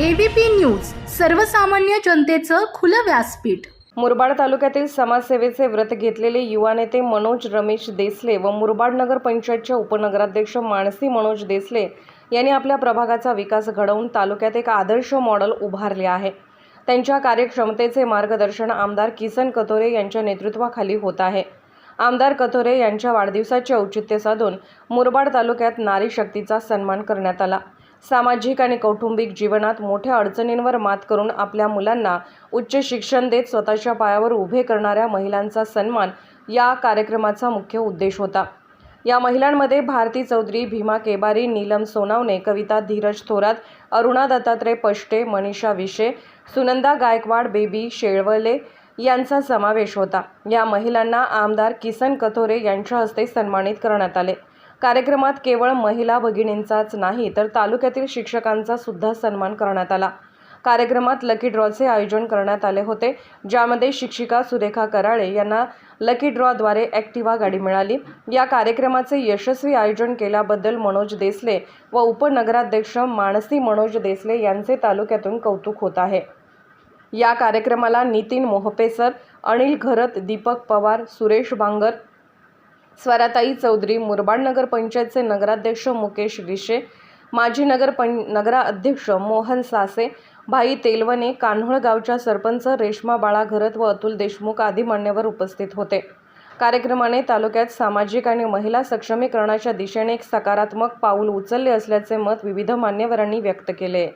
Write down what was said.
ABP news सर्वसामान्य जनतेचं खुलं व्यासपीठ. मुरबाड तालुक्यातील समाजसेवेचे व्रत घेतलेले युवा नेते मनोज रमेश देसले व मुरबाड नगर पंचायतच्या उपनगराध्यक्ष मानसी मनोज देसले यांनी आपल्या प्रभागाचा विकास घडवून तालुक्यात एक आदर्श मॉडेल उभारले आहे. त्यांच्या कार्यक्षमतेचे मार्गदर्शन आमदार किसन कथोरे यांच्या नेतृत्वाखाली होत आहे. आमदार कथोरे यांच्या वाढदिवसाचे औचित्य साधून मुरबाड तालुक्यात नारी शक्तीचा सन्मान करण्यात आला. सामाजिक आणि कौटुंबिक जीवनात मोठ्या अडचणींवर मात करून आपल्या मुलांना उच्च शिक्षण देत स्वतःच्या पायावर उभे करणाऱ्या महिलांचा सन्मान या कार्यक्रमाचा मुख्य उद्देश होता. या महिलांमध्ये भारती चौधरी भीमा केबारी नीलम सोनावणे कविता धीरज थोरात अरुणा दत्तात्रय पष्टे मनीषा विशे सुनंदा गायकवाड बेबी शेळवले यांचा समावेश होता. या महिलांना आमदार किसन कथोरे यांच्या हस्ते सन्मानित करण्यात आले. कार्यक्रमात केवळ महिला भगिनींचाच नाही तर तालुक्यातील शिक्षकांचा सुद्धा सन्मान करण्यात आला. कार्यक्रमात लकी ड्रॉचे आयोजन करण्यात आले होते ज्यामध्ये शिक्षिका सुरेखा कराळे यांना लकी ड्रॉद्वारे ॲक्टिवा गाडी मिळाली. या कार्यक्रमाचे यशस्वी आयोजन केल्याबद्दल मनोज देसले व उपनगराध्यक्ष मानसी मनोज देसले यांचे तालुक्यातून कौतुक होत आहे. या कार्यक्रमाला नितीन मोहपेसर अनिल घरत दीपक पवार सुरेश बांगर स्वराताई चौधरी मुरबाड नगर पंचायतचे नगराध्यक्ष मुकेश विशे माजी नगर पं नगराध्यक्ष मोहन सासे भाई तेलवणे कान्होळ गावच्या सरपंच रेश्मा बाळा घरत व अतुल देशमुख आदी मान्यवर उपस्थित होते. कार्यक्रमाने तालुक्यात सामाजिक आणि महिला सक्षमीकरणाच्या दिशेने एक सकारात्मक पाऊल उचलले असल्याचे मत विविध मान्यवरांनी व्यक्त केले.